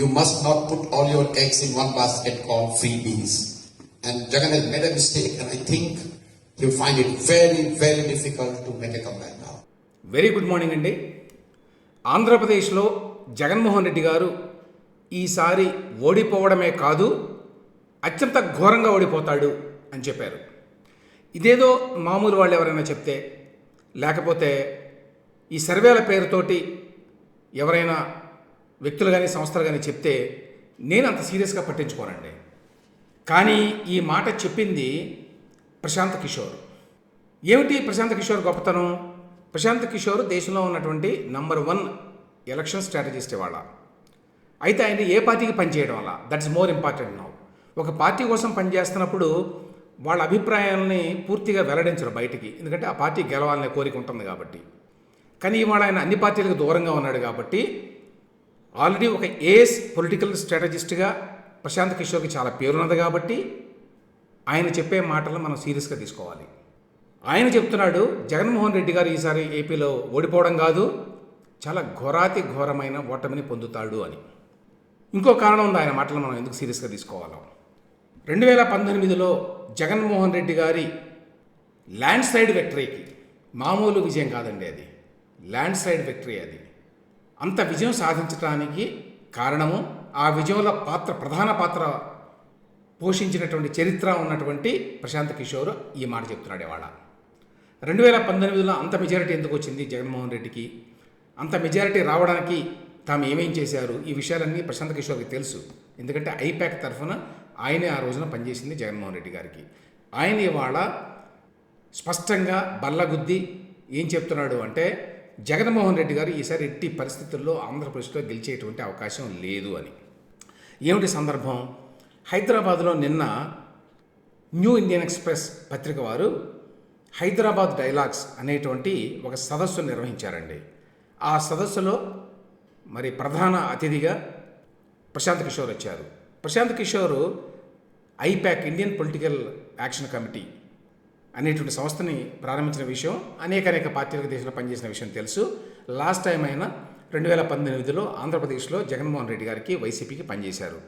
You must not put all your eggs in one basket called freebies. And Jagan has made a mistake, and I think he'll find it very, very difficult to make a comeback now. Very good morning అండి ఆంధ్రప్రదేశ్లో జగన్మోహన్ రెడ్డి గారు ఈసారి ఓడిపోవడమే కాదు అత్యంత ఘోరంగా ఓడిపోతాడు అని చెప్పారు ఇదేదో మామూలు వాళ్ళు ఎవరైనా చెప్తే లేకపోతే ఈ సర్వేల పేరుతోటి ఎవరైనా వ్యక్తులు కానీ సంస్థలు కానీ చెప్తే నేను అంత సీరియస్గా పట్టించుకోనండి. కానీ ఈ మాట చెప్పింది ప్రశాంత్ కిషోర్. ఏమిటి ప్రశాంత్ కిషోర్ గొప్పతనం? ప్రశాంత్ కిషోర్ దేశంలో ఉన్నటువంటి నంబర్ వన్ ఎలక్షన్ స్ట్రాటజిస్ట్ ఇవాళ. అయితే ఆయన ఏ పార్టీకి పనిచేయడం వల్ల? That's more important now. ఒక పార్టీ కోసం పనిచేస్తున్నప్పుడు వాళ్ళ అభిప్రాయాలని పూర్తిగా వెల్లడించరు బయటికి. ఎందుకంటే ఆ పార్టీ గెలవాలనే కోరిక ఉంటుంది కాబట్టి. కానీ ఇవాళ ఆయన అన్ని పార్టీలకు దూరంగా ఉన్నాడు కాబట్టి ఆల్రెడీ ఒక ఏఎస్ పొలిటికల్ స్ట్రాటజిస్ట్గా ప్రశాంత్ కిషోర్కి చాలా పేరున్నది కాబట్టి ఆయన చెప్పే మాటలను మనం సీరియస్గా తీసుకోవాలి. ఆయన చెప్తున్నాడు జగన్మోహన్ రెడ్డి గారు ఈసారి ఏపీలో ఓడిపోవడం కాదు చాలా ఘోరాతి ఘోరమైన ఓటమిని పొందుతాడు అని. ఇంకో కారణం ఉంది ఆయన మాటలు మనం ఎందుకు సీరియస్గా తీసుకోవాలో. రెండు వేల పంతొమ్మిదిలో జగన్మోహన్ రెడ్డి గారి ల్యాండ్ స్లైడ్ విక్టరీకి మామూలు విజయం కాదండి అది. ల్యాండ్ స్లైడ్ విక్టరీ అది. అంత విజయం సాధించడానికి కారణము ఆ విజయంలో పాత్ర ప్రధాన పాత్ర పోషించినటువంటి చరిత్ర ఉన్నటువంటి ప్రశాంత్ కిషోర్ ఈ మాట చెప్తున్నాడు ఇవాళ. రెండు వేల పంతొమ్మిదిలో అంత మెజారిటీ ఎందుకు వచ్చింది జగన్మోహన్ రెడ్డికి? అంత మెజారిటీ రావడానికి తాము ఏమేం చేశారు? ఈ విషయాలన్నీ ప్రశాంత్ కిషోర్కి తెలుసు. ఎందుకంటే ఐపాక్ తరఫున ఆయనే ఆ రోజున పనిచేసింది జగన్మోహన్ రెడ్డి గారికి. ఆయన ఇవాళ స్పష్టంగా బల్లగుద్ది ఏం చెప్తున్నాడు అంటే జగన్మోహన్ రెడ్డి గారు ఈసారి ఎట్టి పరిస్థితుల్లో ఆంధ్రప్రదేశ్లో గెలిచేటువంటి అవకాశం లేదు అని. ఏమిటి సందర్భం? హైదరాబాద్లో నిన్న న్యూ ఇండియన్ ఎక్స్ప్రెస్ పత్రిక వారు హైదరాబాద్ డైలాగ్స్ అనేటువంటి ఒక సదస్సు నిర్వహించారండి. ఆ సదస్సులో మరి ప్రధాన అతిథిగా ప్రశాంత్ కిషోర్ వచ్చారు. Prashant Kishor IPAC Indian political action committee అనేటువంటి సంస్థని ప్రారంభించిన విషయం అనేక అనేక పార్టీలకు దేశంలో పనిచేసిన విషయం తెలుసు. లాస్ట్ టైం ఆయన రెండు వేల పంతొమ్మిదిలో ఆంధ్రప్రదేశ్లో జగన్మోహన్ రెడ్డి గారికి వైసీపీకి పనిచేశారు.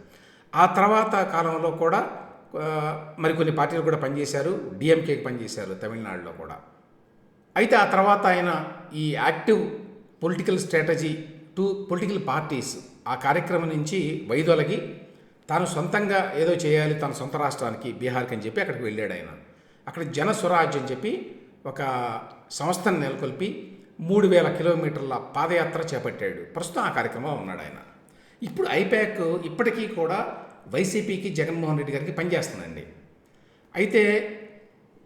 ఆ తర్వాత కాలంలో కూడా మరికొన్ని పార్టీలు కూడా పనిచేశారు. డిఎంకేకి పనిచేశారు తమిళనాడులో కూడా. అయితే ఆ తర్వాత ఆయన ఈ active political strategy to political parties ఆ కార్యక్రమం నుంచి వైదొలగి తాను సొంతంగా ఏదో చేయాలి తన సొంత రాష్ట్రానికి బీహార్కి అని చెప్పి అక్కడికి వెళ్ళాడు ఆయన. అక్కడ జన స్వరాజ్ అని చెప్పి ఒక సంస్థను నెలకొల్పి మూడు వేల కిలోమీటర్ల పాదయాత్ర చేపట్టాడు. ప్రస్తుతం ఆ కార్యక్రమంలో ఉన్నాడు ఆయన. ఇప్పుడు ఐపాక్ ఇప్పటికీ కూడా వైసీపీకి జగన్మోహన్ రెడ్డి గారికి పనిచేస్తుందండి అయితే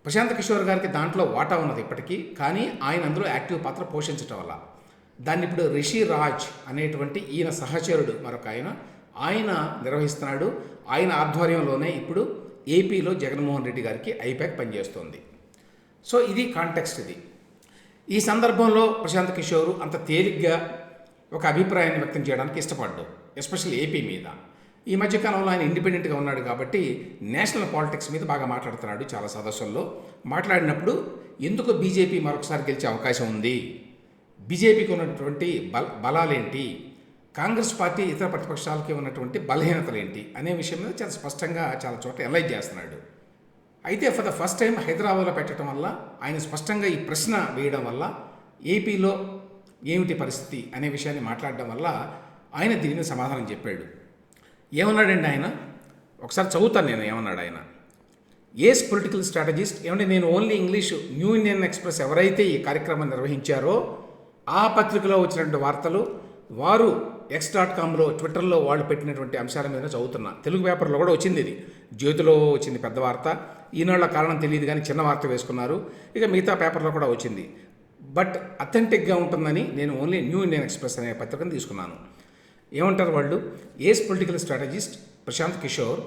ప్రశాంత్ కిషోర్ గారికి దాంట్లో వాటా ఉన్నది ఇప్పటికీ కానీ ఆయన అందులో యాక్టివ్ పాత్ర పోషించటం వల్ల. దాన్ని ఇప్పుడు రిషి రాజ్ అనేటువంటి ఈయన సహచరుడు మరొక ఆయన ఆయన నిర్వహిస్తున్నాడు. ఆయన ఆధ్వర్యంలోనే ఇప్పుడు ఏపీలో జగన్మోహన్ రెడ్డి గారికి ఐపాక్ పనిచేస్తోంది. సో ఇది కాంటెక్స్ట్ ఇది. ఈ సందర్భంలో ప్రశాంత్ కిషోర్ అంత తేలిగ్గా ఒక అభిప్రాయాన్ని వ్యక్తం చేయడానికి ఇష్టపడ్డు ఎస్పెషల్లీ ఏపీ మీద. ఈ మధ్యకాలంలో ఆయన ఇండిపెండెంట్గా ఉన్నాడు కాబట్టి నేషనల్ పాలిటిక్స్ మీద బాగా మాట్లాడుతున్నాడు చాలా సదస్సుల్లో. మాట్లాడినప్పుడు ఎందుకు బీజేపీ మరొకసారి గెలిచే అవకాశం ఉంది? బీజేపీకి ఉన్నటువంటి బల బలాలేంటి? కాంగ్రెస్ పార్టీ ఇతర ప్రతిపక్షాలకి ఉన్నటువంటి బలహీనతలు ఏంటి అనే విషయం మీద చాలా స్పష్టంగా చాలా చోట్ల ఎనలైజ్ చేస్తున్నాడు. అయితే ఫర్ ద ఫస్ట్ టైం హైదరాబాద్లో పెట్టడం వల్ల ఆయన స్పష్టంగా ఈ ప్రశ్న వేయడం వల్ల ఏపీలో ఏమిటి పరిస్థితి అనే విషయాన్ని మాట్లాడడం వల్ల ఆయన దీనిని సమాధానం చెప్పాడు. ఏమన్నాడండి ఆయన? ఒకసారి చదువుతాను నేను ఏమన్నాడు ఆయన? ఏస్ పొలిటికల్ స్ట్రాటజిస్ట్ ఏమంటే నేను only English New Indian Express ఎవరైతే ఈ కార్యక్రమం నిర్వహించారో ఆ పత్రికలో వచ్చినటువంటి వార్తలు వారు ఎక్స్ డాట్ కామ్లో ట్విట్టర్లో వాళ్ళు పెట్టినటువంటి అంశాల మీద చదువుతున్నా. తెలుగు పేపర్లో కూడా వచ్చింది ఇది. జ్యోతిలో వచ్చింది పెద్ద వార్త. ఈనాళ్ళ కారణం తెలియదు కానీ చిన్న వార్త వేసుకున్నారు. ఇక మిగతా పేపర్లో కూడా వచ్చింది. బట్ అథెంటిక్గా ఉంటుందని నేను ఓన్లీ న్యూ ఇండియన్ ఎక్స్ప్రెస్ అనే పత్రికను తీసుకున్నాను. ఏమంటారు వాళ్ళు? Ace political strategist Prashant Kishor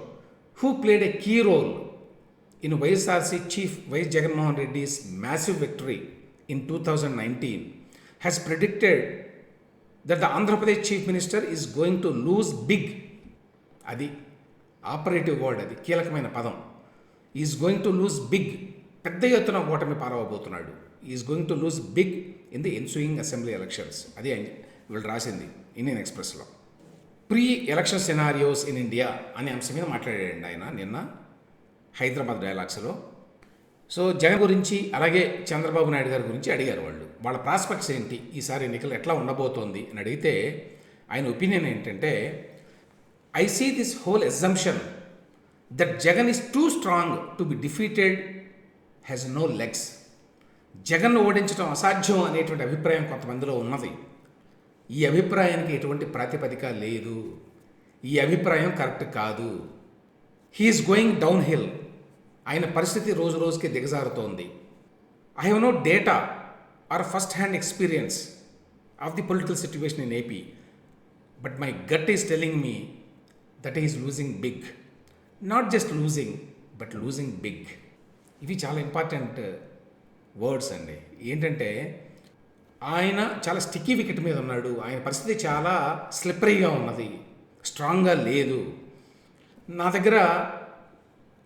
who played a key role in YSRC chief YS Jaganmohan Reddy's massive victory in two thousand nineteen. Has predicted that the Andhra Pradesh chief minister is going to lose big అది operative word అది కీలకమైన పదం. Is going to lose big పెద్ద ఎత్తున ఓటమి పారవబోతున్నాడు. Is going to lose big in the ensuing assembly elections అది వీళ్ళు రాసింది ఇండియన్ ఎక్స్ప్రెస్లో pre election scenarios in India అనే అంశం మీద మాట్లాడాడండి ఆయన నిన్న. హైదరాబాద్ డైలాగ్స్లో సో జగన్ గురించి అలాగే చంద్రబాబు నాయుడు గారి గురించి అడిగారు వాళ్ళు. వాళ్ళ ప్రాస్పెక్ట్స్ ఏంటి? ఈసారి ఎన్నికలు ఎట్లా ఉండబోతోంది అని అడిగితే ఆయన ఒపీనియన్ ఏంటంటే I see this whole exemption that Jagan is too strong to be defeated has no legs Jagan ఓడించడం అసాధ్యం అనేటువంటి అభిప్రాయం కొంతమందిలో ఉన్నది. ఈ అభిప్రాయానికి ఎటువంటి ప్రాతిపదిక లేదు. ఈ అభిప్రాయం కరెక్ట్ కాదు. హీఈస్ గోయింగ్ డౌన్ హిల్ ఆయన పరిస్థితి రోజు రోజుకి దిగజారుతోంది. I have no data or first hand experience of the political situation in AP but my gut is telling me that is losing big not just losing but losing big ఇవి చాలా important words అండి. ఏంటంటే ఆయన చాలా sticky wicket మీద ఉన్నాడు. ఆయన పరిస్థితి చాలా స్లిప్పరీగా ఉన్నది. స్ట్రాంగ్గా లేదు. నా దగ్గర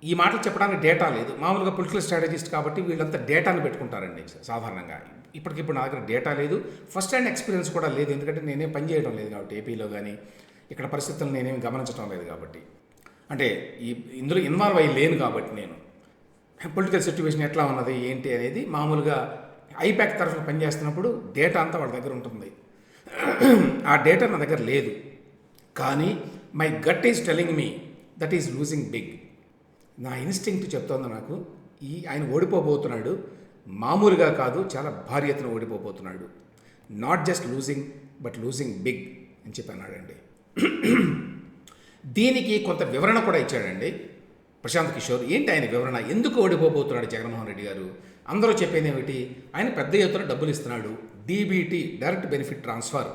ఈ మాటలు చెప్పడానికి డేటా లేదు. మామూలుగా పొలిటికల్ స్ట్రాటజిస్ట్ కాబట్టి వీళ్ళంతా డేటాను పెట్టుకుంటారండి సాధారణంగా. ఇప్పటికిప్పుడు నా దగ్గర డేటా లేదు. ఫస్ట్ హ్యాండ్ ఎక్స్పీరియన్స్ కూడా లేదు. ఎందుకంటే నేనేం పని చేయడం లేదు కాబట్టి ఏపీలో కానీ ఇక్కడ పరిస్థితులు నేనేమి గమనించడం లేదు కాబట్టి. అంటే ఈ ఇందులో ఇన్వాల్వ్ అయ్యి లేను కాబట్టి నేను. పొలిటికల్ సిచ్యువేషన్ ఎట్లా ఉన్నది ఏంటి అనేది మామూలుగా ఐప్యాక్ తరఫున పనిచేస్తున్నప్పుడు డేటా అంతా వాళ్ళ దగ్గర ఉంటుంది. ఆ డేటా నా దగ్గర లేదు. కానీ my gut is telling me that is losing big. నా ఇన్స్టింక్ట్ చెప్తోంది నాకు. ఈ ఆయన ఓడిపోబోతున్నాడు. మామూలుగా కాదు చాలా భారీ ఎత్తున ఓడిపోబోతున్నాడు. Not just losing but losing big అని చెప్పి అన్నాడండి. దీనికి కొంత వివరణ కూడా ఇచ్చాడండి. ప్రశాంత్ కిషోర్ ఏంటి ఆయన వివరణ? ఎందుకు ఓడిపోబోతున్నాడు జగన్మోహన్ రెడ్డి గారు? అందరూ చెప్పేది ఏమిటి? ఆయన పెద్ద ఎత్తున డబ్బులు ఇస్తున్నాడు. డీబీటీ డైరెక్ట్ బెనిఫిట్ ట్రాన్స్ఫర్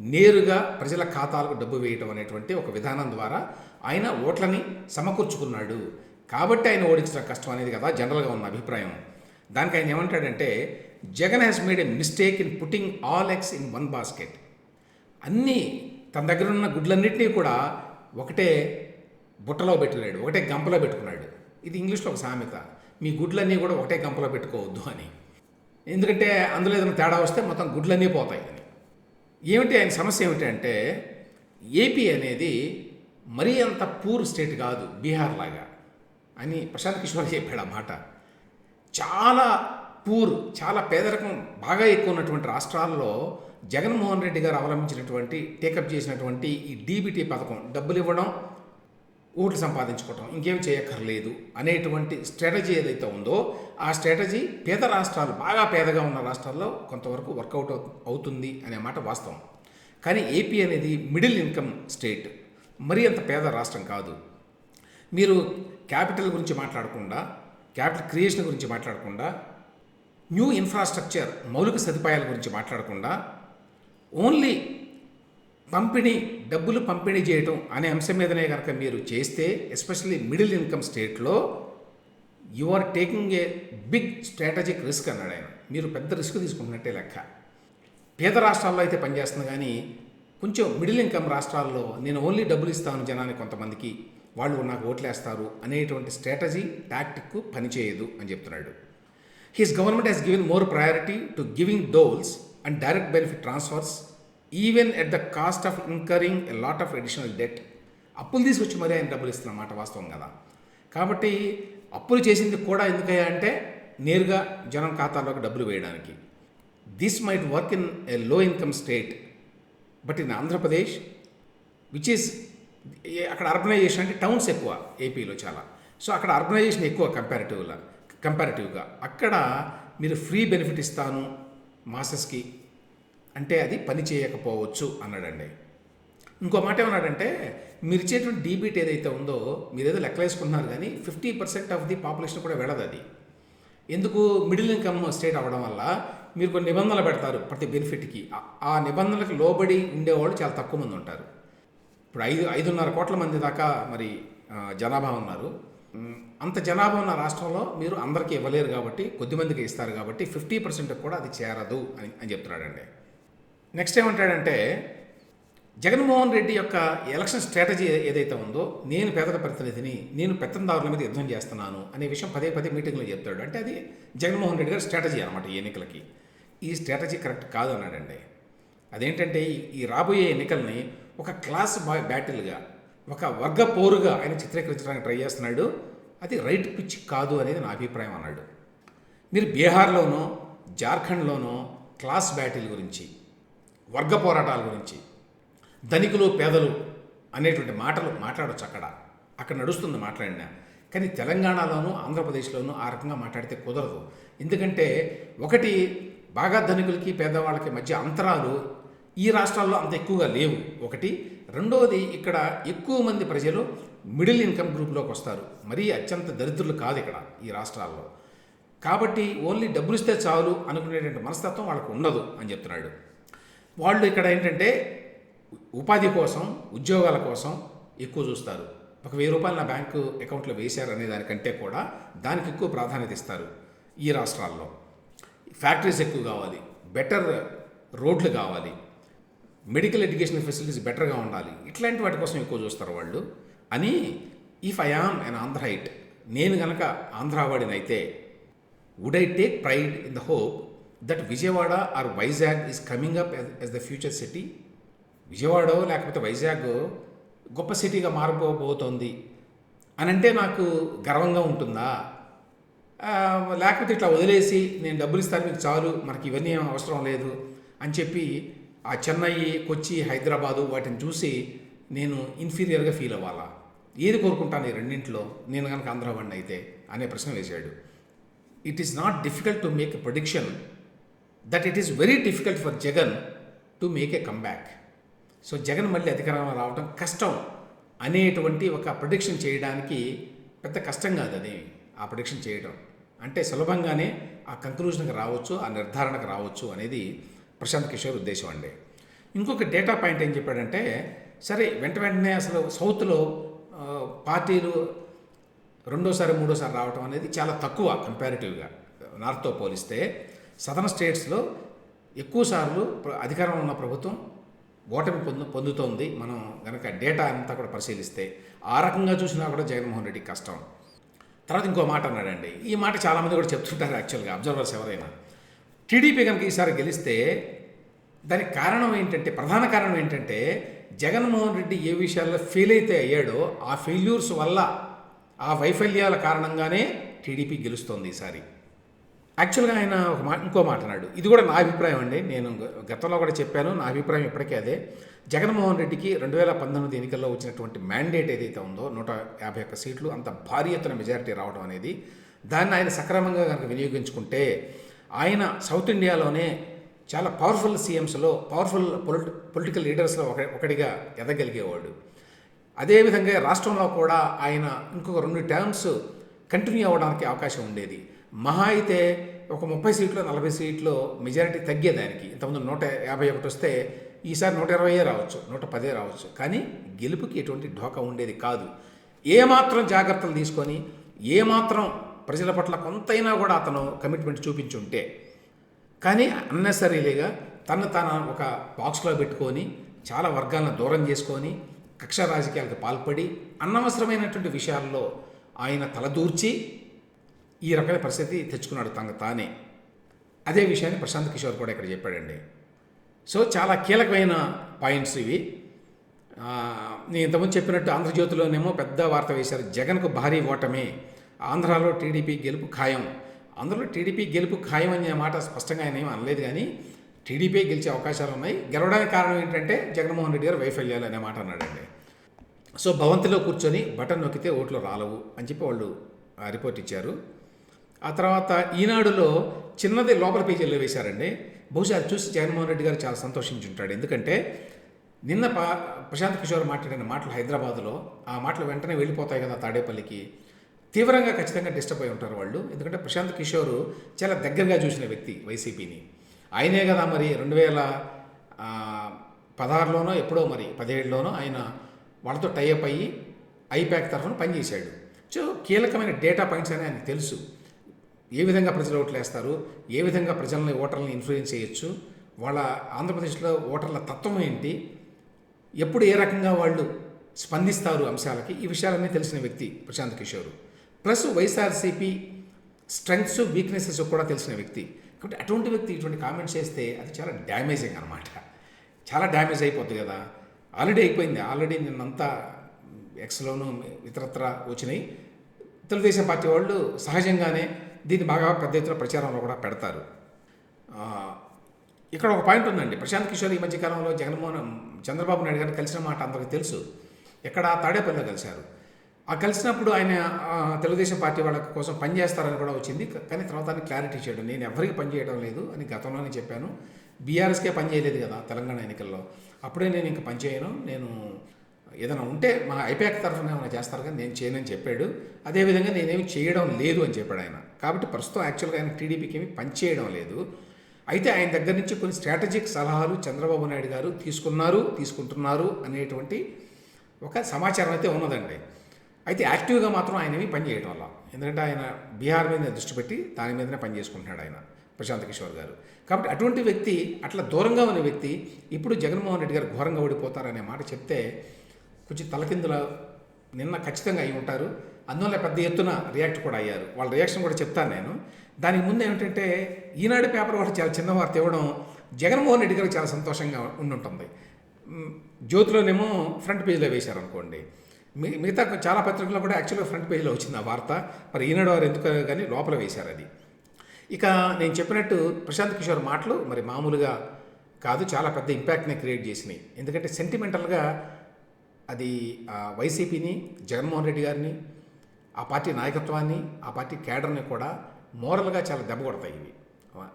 నేరుగా ప్రజల ఖాతాలకు డబ్బు వేయటం అనేటువంటి ఒక విధానం ద్వారా ఆయన ఓట్లని సమకూర్చుకున్నాడు. కాబట్టి ఆయన ఓడించడం కష్టం అనేది కదా జనరల్గా ఉన్న అభిప్రాయం. దానికి ఆయన ఏమంటాడంటే Jagan has made a mistake in putting all eggs in one basket అన్నీ తన దగ్గర ఉన్న గుడ్లన్నింటినీ కూడా ఒకటే బుట్టలో పెట్టుకున్నాడు ఒకటే గంపలో పెట్టుకున్నాడు. ఇది ఇంగ్లీష్లో ఒక సామెత. మీ గుడ్లన్నీ కూడా ఒకటే గంపలో పెట్టుకోవద్దు అని. ఎందుకంటే అందులో ఏదైనా తేడా వస్తే మొత్తం గుడ్లన్నీ పోతాయి అని. ఏమిటి ఆయన సమస్య ఏమిటి అంటే ఏపీ అనేది మరీ అంత పూర్ స్టేట్ కాదు బీహార్ లాగా. అని ప్రశాంత్ కిషోర్ చెప్పాడు ఆ మాట. చాలా పూర్ చాలా పేదరికం బాగా ఎక్కువ ఉన్నటువంటి రాష్ట్రాల్లో జగన్మోహన్ రెడ్డి గారు అవలంబించినటువంటి టేకప్ చేసినటువంటి ఈ డీబీటీ పథకం డబ్బులు ఇవ్వడం ఓట్లు సంపాదించుకోవటం ఇంకేం చేయక్కర్లేదు అనేటువంటి స్ట్రాటజీ ఏదైతే ఉందో ఆ స్ట్రాటజీ పేద రాష్ట్రాలు బాగా పేదగా ఉన్న రాష్ట్రాల్లో కొంతవరకు వర్కౌట్ అవు- అవుతుంది అనే మాట వాస్తవం. కానీ ఏపీ అనేది మిడిల్ ఇన్కమ్ స్టేట్. మరీ అంత పేద రాష్ట్రం కాదు. మీరు క్యాపిటల్ గురించి మాట్లాడకుండా క్యాపిటల్ క్రియేషన్ గురించి మాట్లాడకుండా న్యూ ఇన్ఫ్రాస్ట్రక్చర్ మౌలిక సదుపాయాల గురించి మాట్లాడకుండా ఓన్లీ పంపిణీ డబ్బులు పంపిణీ చేయటం అనే అంశం మీదనే కనుక మీరు చేస్తే ఎస్పెషల్లీ మిడిల్ ఇన్కమ్ స్టేట్లో you are taking a big strategic risk అన్నాడు ఆయన. మీరు పెద్ద రిస్క్ తీసుకుంటున్నట్టే లెక్క. పేద రాష్ట్రాల్లో అయితే పనిచేస్తుంది కానీ కొంచెం మిడిల్ ఇన్కమ్ రాష్ట్రాల్లో నేను ఓన్లీ డబ్బులు ఇస్తాను జనానికి కొంతమందికి వాళ్ళు నాకు ఓట్లేస్తారు అనేటువంటి స్ట్రాటజీ టాక్టిక్ పనిచేయదు అని చెప్తున్నాడు. His government has given more priority to giving doles and direct benefit transfers even at the cost of incurring a lot of additional debt అప్పులు తీసుకొచ్చి మరీ ఆయన డబ్బులు ఇస్తున్నమాట వాస్తవం కదా. కాబట్టి అప్పులు చేసింది కూడా ఎందుకయ్యా అంటే నేరుగా జనం ఖాతాలోకి డబ్బులు వేయడానికి. This might work in a low income state but in Andhra Pradesh which is అక్కడ అర్బనైజేషన్ అంటే టౌన్స్ ఎక్కువ ఏపీలో చాలా. సో అక్కడ అర్బనైజేషన్ ఎక్కువ కంపారిటివ్గా కంపారిటివ్గా అక్కడ మీరు ఫ్రీ బెనిఫిట్ ఇస్తాను మాసెస్కి అంటే అది పని చేయకపోవచ్చు అన్నాడండి. ఇంకో మాట ఏమన్నాడంటే మీరు ఇచ్చేటువంటి డీబీట్ ఏదైతే ఉందో మీరు ఏదో లెక్కలేసుకుంటున్నారు కానీ fifty percent of the population కూడా వెళ్ళదు అది. ఎందుకు? మిడిల్ ఇన్కమ్ స్టేట్ అవ్వడం వల్ల మీరు కొన్ని నిబంధనలు పెడతారు ప్రతి బెనిఫిట్కి ఆ- ఆ నిబంధనలకు లోబడి ఉండేవాళ్ళు చాలా తక్కువ మంది ఉంటారు. ఇప్పుడు ఐదు ఐదున్నర కోట్ల మంది దాకా మరి జనాభా ఉన్నారు. అంత జనాభా ఉన్న రాష్ట్రంలో మీరు అందరికీ ఇవ్వలేరు కాబట్టి కొద్దిమందికి ఇస్తారు కాబట్టి ఫిఫ్టీ పర్సెంట్ కూడా అది చేరదు అని అని చెప్తున్నాడండి. నెక్స్ట్ ఏమంటాడంటే జగన్మోహన్ రెడ్డి యొక్క ఎలక్షన్ స్ట్రాటజీ ఏదైతే ఉందో నేను పేదల ప్రతినిధిని నేను పెత్తందారుల మీద యుద్ధం చేస్తున్నాను అనే విషయం పదే పదే మీటింగ్లో చెప్తాడు. అంటే అది జగన్మోహన్ రెడ్డి గారి స్ట్రాటజీ అనమాట ఈ ఎన్నికలకి. ఈ స్ట్రాటజీ కరెక్ట్ కాదు అన్నాడండి. అదేంటంటే ఈ రాబోయే ఎన్నికల్ని ఒక క్లాస్ బాయ్ బ్యాటిల్గా ఒక వర్గ పోరుగా ఆయన చిత్రీకరించడానికి ట్రై చేస్తున్నాడు. అది రైట్ పిచ్ కాదు అనేది నా అభిప్రాయం అన్నాడు. మీరు బీహార్లోనో జార్ఖండ్లోనో క్లాస్ బ్యాటిల్ గురించి వర్గ పోరాటాల గురించి ధనికులు పేదలు అనేటువంటి మాటలు మాట్లాడొచ్చు అక్కడ. అక్కడ నడుస్తుంది మాట్లాడినా. కానీ తెలంగాణలోనూ ఆంధ్రప్రదేశ్లోనూ ఆ రకంగా మాట్లాడితే కుదరదు. ఎందుకంటే ఒకటి బాగా ధనికులకి పేదవాళ్ళకి మధ్య అంతరాలు ఈ రాష్ట్రాల్లో అంత ఎక్కువగా లేవు. ఒకటి. రెండవది ఇక్కడ ఎక్కువ మంది ప్రజలు మిడిల్ ఇన్కమ్ గ్రూప్లోకి వస్తారు. మరీ అత్యంత దరిద్రులు కాదు ఇక్కడ ఈ రాష్ట్రాల్లో. కాబట్టి ఓన్లీ డబ్బులు ఇస్తే చాలు అనుకునేటువంటి మనస్తత్వం వాళ్ళకు ఉండదు అని చెప్తున్నాడు. వాళ్ళు ఇక్కడ ఏంటంటే ఉపాధి కోసం ఉద్యోగాల కోసం ఎక్కువ చూస్తారు. ఒక వెయ్యి రూపాయలు నా బ్యాంకు అకౌంట్లో వేశారు అనే దానికంటే కూడా దానికి ఎక్కువ ప్రాధాన్యత ఇస్తారు ఈ రాష్ట్రాల్లో. ఫ్యాక్టరీస్ ఎక్కువ కావాలి. బెటర్ రోడ్లు కావాలి. మెడికల్ ఎడ్యుకేషన్ ఫెసిలిటీస్ బెటర్గా ఉండాలి. ఇట్లాంటి వాటి కోసం ఎక్కువ చూస్తారు వాళ్ళు. అని ఇఫ్ ఐ ఆమ్ అన్ ఆంధ్రైట్ నేను గనక ఆంధ్రావాడినైతే would I take pride in the hope that Vijayawada or Vizag is coming up as the future city Vijayawada లేకపోతే వైజాగ్ గొప్ప సిటీగా మారిపోబోతోంది. అని అంటే నాకు గర్వంగా ఉంటుందా? లేకపోతే ఇట్లా వదిలేసి నేను డబ్బులు ఇస్తాను మీకు చాలు మనకి ఇవన్నీ ఏం అవసరం లేదు అని చెప్పి ఆ చెన్నై కొచ్చి హైదరాబాదు వాటిని చూసి నేను ఇన్ఫీరియర్గా ఫీల్ అవ్వాలా? ఏది కోరుకుంటాను ఈ రెండింటిలో? నేను కనుక ఆంధ్రావాడిని అయితే? అనే ప్రశ్న వేశాడు. It is not difficult to make a prediction that it is very difficult for Jagan to make a comeback so Jagan మళ్ళీ అధికారంలో రావడం కష్టం అనేటువంటి ఒక ప్రొడిక్షన్ చేయడానికి పెద్ద కష్టం కాదు అది ఆ ప్రొడిక్షన్ చేయడం అంటే సులభంగానే ఆ కంక్లూజన్కి రావచ్చు ఆ నిర్ధారణకు రావచ్చు అనేది ప్రశాంత్ కిషోర్ ఉద్దేశం అండి. ఇంకొక డేటా పాయింట్ ఏం చెప్పాడంటే సరే వెంట వెంటనే అసలు సౌత్లో పార్టీలు రెండోసారి మూడోసారి రావటం అనేది చాలా తక్కువ కంపారిటివ్గా నార్త్తో పోలిస్తే సదర్న్ స్టేట్స్లో ఎక్కువసార్లు అధికారంలో ఉన్న ప్రభుత్వం ఓటమి పొందు పొందుతోంది. మనం కనుక డేటా అంతా కూడా పరిశీలిస్తే ఆ రకంగా చూసినా కూడా జగన్మోహన్ రెడ్డి కష్టం. తర్వాత ఇంకో మాట అన్నాడండి. ఈ మాట చాలామంది కూడా చెప్తుంటారు యాక్చువల్గా అబ్జర్వర్స్ ఎవరైనా. టీడీపీ కనుక ఈసారి గెలిస్తే దానికి కారణం ఏంటంటే ప్రధాన కారణం ఏంటంటే జగన్మోహన్ రెడ్డి ఏ విషయాల్లో ఫెయిల్ అయితే అయ్యాడో ఆ ఫెయిల్యూర్స్ వల్ల ఆ వైఫల్యాల కారణంగానే టీడీపీ గెలుస్తోంది ఈసారి. యాక్చువల్గా ఆయన ఒక మా ఇంకో మాట అన్నాడు. ఇది కూడా నా అభిప్రాయం అండి. నేను గతంలో కూడా చెప్పాను. నా అభిప్రాయం ఇప్పటికే అదే. జగన్మోహన్ రెడ్డికి రెండు వేల పంతొమ్మిది ఎన్నికల్లో వచ్చినటువంటి మ్యాండేట్ ఏదైతే ఉందో నూట యాభై ఒక్క సీట్లు అంత భారీ ఎత్తున మెజారిటీ రావడం అనేది దాన్ని ఆయన సక్రమంగా కనుక వినియోగించుకుంటే ఆయన సౌత్ ఇండియాలోనే చాలా పవర్ఫుల్ సీఎంస్లో పవర్ఫుల్ పొలిటి పొలిటికల్ లీడర్స్లో ఒక ఒకటిగా ఎదగలిగేవాడు. అదేవిధంగా రాష్ట్రంలో కూడా ఆయన ఇంకొక రెండు టర్మ్స్ కంటిన్యూ అవ్వడానికి అవకాశం ఉండేది. మహా అయితే ఒక ముప్పై సీట్లు నలభై సీట్లు మెజారిటీ తగ్గేదానికి. ఇంతకుముందు నూట యాభై ఒకటి వస్తే ఈసారి నూట ఇరవైయే రావచ్చు నూట పదే రావచ్చు. కానీ గెలుపుకి ఎటువంటి ఢోకా ఉండేది కాదు. ఏమాత్రం జాగ్రత్తలు తీసుకొని ఏమాత్రం ప్రజల పట్ల కొంతైనా కూడా అతను కమిట్మెంట్ చూపించుంటే. కానీ అన్నెసరీలీగా తను తన ఒక బాక్స్లో పెట్టుకొని చాలా వర్గాలను దూరం చేసుకొని కక్ష రాజకీయాలకు పాల్పడి అనవసరమైనటువంటి విషయాల్లో ఆయన తలదూర్చి ఈ రకమైన పరిస్థితి తెచ్చుకున్నాడు తన తానే. అదే విషయాన్ని ప్రశాంత్ కిషోర్ కూడా ఇక్కడ చెప్పాడండి. సో చాలా కీలకమైన పాయింట్స్ ఇవి. నేను ఇంతకుముందు చెప్పినట్టు ఆంధ్రజ్యోతిలోనేమో పెద్ద వార్త వేశారు. జగన్కు భారీ ఓటమే ఆంధ్రాలో టీడీపీ గెలుపు ఖాయం. అందులో టీడీపీ గెలుపు ఖాయం అనే మాట స్పష్టంగా ఆయన ఏమీ అనలేదు కానీ టీడీపీ గెలిచే అవకాశాలు ఉన్నాయి. గెలవడానికి కారణం ఏంటంటే జగన్మోహన్ రెడ్డి గారు వైఫల్యాలు అనే మాట అన్నాడండి. సో భవంతిలో కూర్చొని బటన్ నొక్కితే ఓట్లు రాలవు అని చెప్పి వాళ్ళు ఆ, రిపోర్ట్ ఇచ్చారు. ఆ తర్వాత ఈనాడులో చిన్నది లోపల పేజీలో వేశారండి. బహుశా అది చూసి జగన్మోహన్ రెడ్డి గారు చాలా సంతోషించుంటాడు ఎందుకంటే నిన్న ప ప్రశాంత్ కిషోర్ మాట్లాడిన మాటలు హైదరాబాద్లో ఆ మాటలు వెంటనే వెళ్ళిపోతాయి కదా తాడేపల్లికి. తీవ్రంగా ఖచ్చితంగా డిస్టర్బ్ అయి ఉంటారు వాళ్ళు. ఎందుకంటే ప్రశాంత్ కిషోర్ చాలా దగ్గరగా చూసిన వ్యక్తి వైసీపీని. ఆయనే కదా మరి రెండు వేల పదహారులోనో ఎప్పుడో మరి పదిహేడులోనో ఆయన వాళ్ళతో టైఅప్ అయ్యి ఐప్యాక్ తరఫున పనిచేశాడు. సో కీలకమైన డేటా పాయింట్స్ అని ఆయనకు తెలుసు. ఏ విధంగా ప్రజలు ఓట్లు వేస్తారు ఏ విధంగా ప్రజలని ఓటర్లను ఇన్ఫ్లుయెన్స్ చేయొచ్చు వాళ్ళ ఆంధ్రప్రదేశ్లో ఓటర్ల తత్వం ఏంటి ఎప్పుడు ఏ రకంగా వాళ్ళు స్పందిస్తారు అంశాలకి ఈ విషయాలన్నీ తెలిసిన వ్యక్తి Prashant Kishor. Plus YSRCP strengths weaknesses కూడా తెలిసిన వ్యక్తి. కాబట్టి అటువంటి వ్యక్తి ఇటువంటి కామెంట్స్ చేస్తే అది చాలా డ్యామేజింగ్ అనమాట చాలా డ్యామేజ్ అయిపోద్ది కదా. ఆల్రెడీ అయిపోయింది. ఆల్రెడీ నిన్నంతా ఎక్స్లోను ఇతరత్ర వచ్చినాయి. తెలుగుదేశం పార్టీ వాళ్ళు సహజంగానే దీన్ని బాగా పెద్ద ఎత్తున ప్రచారంలో కూడా పెడతారు. ఇక్కడ ఒక పాయింట్ ఉందండి. ప్రశాంత్ కిషోర్ ఈ మధ్యకాలంలో జగన్మోహన్ చంద్రబాబు నాయుడు గారిని కలిసిన మాట అందరికీ తెలుసు. ఎక్కడ తాడేపల్లిలో కలిశారు. ఆ కలిసినప్పుడు ఆయన తెలుగుదేశం పార్టీ వాళ్ళ కోసం పనిచేస్తారని కూడా వచ్చింది. కానీ తర్వాత ఆయన క్లారిటీ చేయడం నేను ఎవరికి పనిచేయడం లేదు అని గతంలోనే చెప్పాను. బీఆర్ఎస్కే పని చేయలేదు కదా తెలంగాణ ఎన్నికల్లో. అప్పుడే నేను ఇంకా పనిచేయను నేను ఏదైనా ఉంటే మా ఐపాక్ తరఫున ఏమైనా చేస్తారు కానీ నేను చేయనని చెప్పాడు. అదేవిధంగా నేనేమి చేయడం లేదు అని చెప్పాడు ఆయన. కాబట్టి ప్రస్తుతం యాక్చువల్గా ఆయన టీడీపీకి ఏమి పనిచేయడం లేదు. అయితే ఆయన దగ్గర నుంచి కొన్ని స్ట్రాటజిక్ సలహాలు చంద్రబాబు నాయుడు గారు తీసుకున్నారు తీసుకుంటున్నారు అనేటువంటి ఒక సమాచారం అయితే ఉన్నదండి. అయితే యాక్టివ్గా మాత్రం ఆయనవి ఏమీ పని చేయడం వల్ల. ఎందుకంటే ఆయన బీహార్ మీద దృష్టి పెట్టి దాని మీదనే పని చేసుకుంటున్నాడు ఆయన ప్రశాంత్ కిషోర్ గారు. కాబట్టి అటువంటి వ్యక్తి అట్లా దూరంగా ఉన్న వ్యక్తి ఇప్పుడు జగన్మోహన్ రెడ్డి గారు ఘోరంగా ఓడిపోతారనే మాట చెప్తే కొంచెం తలకిందుల నిన్న ఖచ్చితంగా అయి ఉంటారు. అందువల్ల పెద్ద ఎత్తున రియాక్ట్ కూడా అయ్యారు. వాళ్ళ రియాక్షన్ కూడా చెప్తాను నేను. దానికి ముందు ఏమిటంటే ఈనాడు పేపర్ వాడు చాలా చిన్న వార్త ఇవ్వడం జగన్మోహన్ రెడ్డి గారికి చాలా సంతోషంగా ఉండుంటుంది. జ్యోతిలోనేమో ఫ్రంట్ పేజీలో వేశారు అనుకోండి మీ మిగతా చాలా పత్రికల్లో కూడా యాక్చువల్గా ఫ్రంట్ పేజీలో వచ్చింది ఆ వార్త. మరి ఈనాడు వారు ఎందుకు కానీ లోపల వేశారు అది. ఇక నేను చెప్పినట్టు ప్రశాంత్ కిషోర్ మాటలు మరి మామూలుగా కాదు చాలా పెద్ద ఇంపాక్ట్ని క్రియేట్ చేసినాయి. ఎందుకంటే సెంటిమెంటల్గా అది వైసీపీని జగన్మోహన్ రెడ్డి గారిని ఆ పార్టీ నాయకత్వాన్ని ఆ పార్టీ కేడర్ని కూడా మోరల్గా చాలా దెబ్బ కొడతాయి ఇవి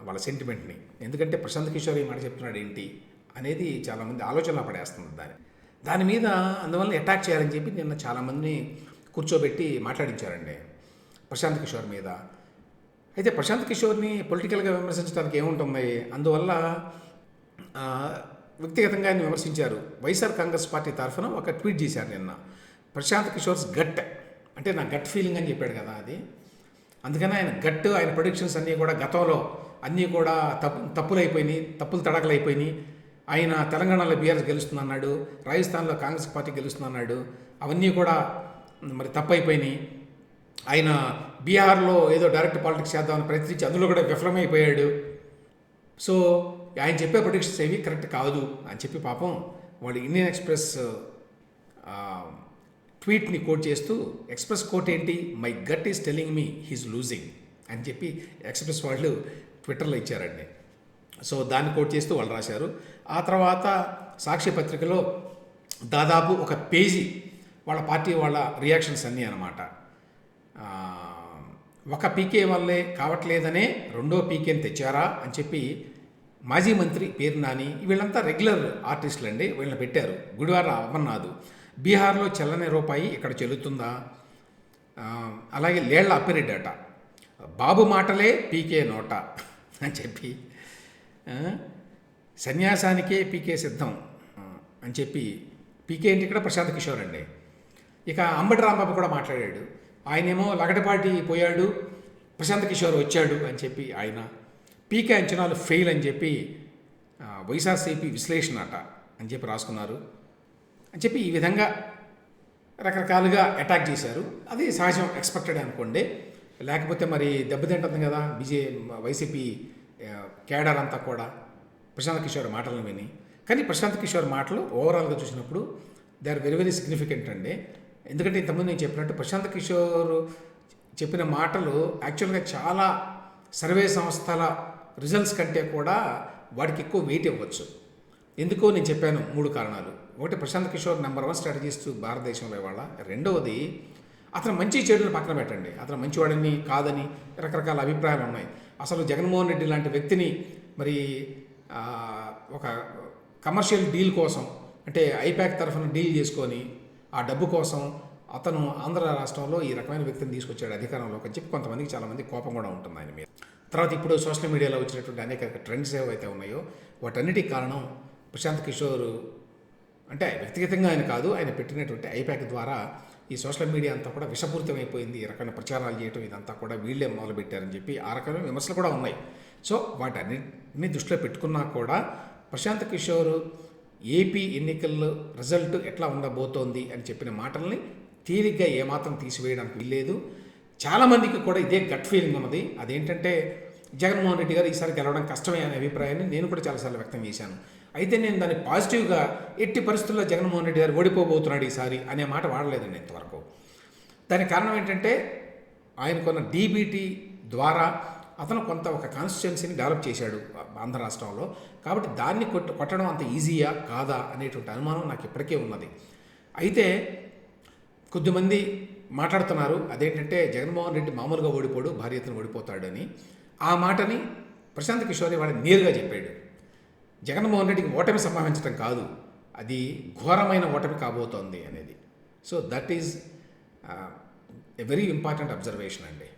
వాళ్ళ సెంటిమెంట్ని ఎందుకంటే ప్రశాంత్ కిషోర్ ఈ మాట చెప్తున్నాడు ఏంటి అనేది చాలామంది ఆలోచన పడేస్తుంది దాన్ని. దాని మీద అందువల్ల అటాక్ చేయాలని చెప్పి నిన్న చాలామందిని కూర్చోబెట్టి మాట్లాడించారండి. ప్రశాంత్ కిషోర్ మీద. అయితే ప్రశాంత్ కిషోర్ని పొలిటికల్గా విమర్శించడానికి ఏముంటుంది? అందువల్ల వ్యక్తిగతంగా ఆయన విమర్శించారు. వైఎస్ఆర్ కాంగ్రెస్ పార్టీ తరఫున ఒక ట్వీట్ చేశారు నిన్న. ప్రశాంత్ కిషోర్స్ గట్. అంటే నా గట్ ఫీలింగ్ అని చెప్పాడు కదా అది. అందుకని ఆయన గట్ ఆయన ప్రొడిక్షన్స్ అన్నీ కూడా గతంలో అన్నీ కూడా తప్పు తప్పులు అయిపోయినాయి తప్పులు తడకలు అయిపోయినాయి ఆయన తెలంగాణలో బీఆర్ఎస్ గెలుస్తుందన్నాడు రాజస్థాన్లో కాంగ్రెస్ పార్టీ గెలుస్తుందన్నాడు అవన్నీ కూడా మరి తప్పు అయిపోయినాయి ఆయన బీహార్లో ఏదో డైరెక్ట్ పాలిటిక్స్ చేద్దామని ప్రయత్నించి అందులో కూడా విఫలమైపోయాడు. సో ఆయన చెప్పే ప్రొడిక్షన్స్ ఏవి కరెక్ట్ కాదు అని చెప్పి పాపం వాళ్ళు ఇండియన్ ఎక్స్ప్రెస్ ట్వీట్ని కోట్ చేస్తూ ఎక్స్ప్రెస్ కోట్ ఏంటి? My gut is telling me he's losing అని చెప్పి ఎక్స్ప్రెస్ వాళ్ళు ట్విట్టర్లో ఇచ్చారండి. సో దాన్ని కోట్ చేస్తూ వాళ్ళు రాశారు. ఆ తర్వాత సాక్షి పత్రికలో దాదాపు ఒక పేజీ వాళ్ళ పార్టీ వాళ్ళ రియాక్షన్స్ అన్నీ అనమాట ఒక పీకే వల్లే కావట్లేదనే రెండో పీకేని తెచ్చారా అని చెప్పి మాజీ మంత్రి పేరు నాని వీళ్ళంతా రెగ్యులర్ ఆర్టిస్టులు అండి వీళ్ళని పెట్టారు. గుడివార అమర్నాథ్. బీహార్లో చెల్లని రూపాయి ఇక్కడ చెల్లుతుందా? అలాగే లేళ్ళ అప్పిరెడ్డి అట. బాబు మాటలే పీకే నోట అని చెప్పి సన్యాసానికే పీకే సిద్ధం. అని చెప్పి పీకే అంటే ఇక్కడ ప్రశాంత్ కిషోర్ అండి. ఇక అంబటి రాంబాబు కూడా మాట్లాడాడు. ఆయనేమో లగడపాటి పోయాడు ప్రశాంత్ కిషోర్ వచ్చాడు అని చెప్పి ఆయన పీకే అంచనాలు ఫెయిల్ అని చెప్పి వైఎస్ఆర్సీపీ విశ్లేషణ అట అని చెప్పి రాసుకున్నారు. అని చెప్పి ఈ విధంగా రకరకాలుగా అటాక్ చేశారు. అది సహజం ఎక్స్పెక్టెడ్ అనుకోండి. లేకపోతే మరి దెబ్బతింటుంది కదా బీజే వైసీపీ కేడర్ అంతా కూడా ప్రశాంత్ కిషోర్ మాటలను విని. కానీ ప్రశాంత్ కిషోర్ మాటలు ఓవరాల్గా చూసినప్పుడు they are very very significant అండి. ఎందుకంటే ఇంతకుముందు నేను చెప్పినట్టు ప్రశాంత్ కిషోర్ చెప్పిన మాటలు యాక్చువల్గా చాలా సర్వే సంస్థల రిజల్ట్స్ కంటే కూడా వాటికి ఎక్కువ వెయిట్ ఇవ్వచ్చు. ఎందుకో నేను చెప్పాను మూడు కారణాలు. ఒకటి Prashant Kishor number one strategist భారతదేశంలో ఇవాళ. రెండవది అతను మంచి చెడుని పక్కన పెట్టండి. అతను మంచివాడని కాదని రకరకాల అభిప్రాయాలు ఉన్నాయి. అసలు జగన్మోహన్ రెడ్డి లాంటి వ్యక్తిని మరి ఒక కమర్షియల్ డీల్ కోసం అంటే ఐపాక్ తరఫున డీల్ చేసుకొని ఆ డబ్బు కోసం అతను ఆంధ్ర రాష్ట్రంలో ఈ రకమైన వ్యక్తిని తీసుకొచ్చాడు అధికారంలోకి అని చెప్పి కొంతమందికి చాలామంది కోపం కూడా ఉంటుంది ఆయన మీద. తర్వాత ఇప్పుడు సోషల్ మీడియాలో వచ్చినటువంటి అనేక ట్రెండ్స్ ఏవైతే ఉన్నాయో వాటన్నిటికి కారణం ప్రశాంత్ కిషోర్. అంటే వ్యక్తిగతంగా ఆయన కాదు ఆయన పెట్టినటువంటి ఐపాక్ ద్వారా ఈ సోషల్ మీడియా అంతా కూడా విషపూరితమైపోయింది. ఈ రకమైన ప్రచారాలు చేయటం ఇదంతా కూడా వీళ్ళే మొదలుపెట్టారని చెప్పి ఆ రకమైన విమర్శలు కూడా ఉన్నాయి. సో వాటన్నిటిని దృష్టిలో పెట్టుకున్నా కూడా ప్రశాంత్ కిషోర్ ఏపీ ఎన్నికల్లో రిజల్ట్ ఎట్లా ఉండబోతోంది అని చెప్పిన మాటల్ని తీరిగ్గా ఏమాత్రం తీసివేయడానికి వీల్లేదు. చాలామందికి కూడా ఇదే గట్ ఫీలింగ్ ఉన్నది. అదేంటంటే జగన్మోహన్ రెడ్డి గారు ఈసారి గెలవడం కష్టమే అనే అభిప్రాయాన్ని నేను కూడా చాలాసార్లు వ్యక్తం చేశాను. అయితే నేను దాన్ని పాజిటివ్గా ఎట్టి పరిస్థితుల్లో జగన్మోహన్ రెడ్డి గారు ఓడిపోబోతున్నాడు ఈసారి అనే మాట వాడలేదండి ఇంతవరకు. దానికి కారణం ఏంటంటే ఆయనకున్న డీబీటీ ద్వారా అతను కొంత ఒక కాన్స్టిట్యున్సీని డెవలప్ చేశాడు ఆంధ్ర రాష్ట్రంలో. కాబట్టి దాన్ని కొట్ట కొట్టడం అంత ఈజీయా కాదా అనేటువంటి అనుమానం నాకు ఇప్పటికే ఉన్నది. అయితే కొద్దిమంది మాట్లాడుతున్నారు. అదేంటంటే జగన్మోహన్ రెడ్డి మామూలుగా ఓడిపోడు భారీ ఎత్తున ఓడిపోతాడని. ఆ మాటని ప్రశాంత్ కిషోర్ వాడు నేరుగా చెప్పాడు. జగన్మోహన్ రెడ్డికి ఓటమి సంభవించడం కాదు. అది ఘోరమైన ఓటమి కాబోతోంది అనేది. So that is a very important observation అండి.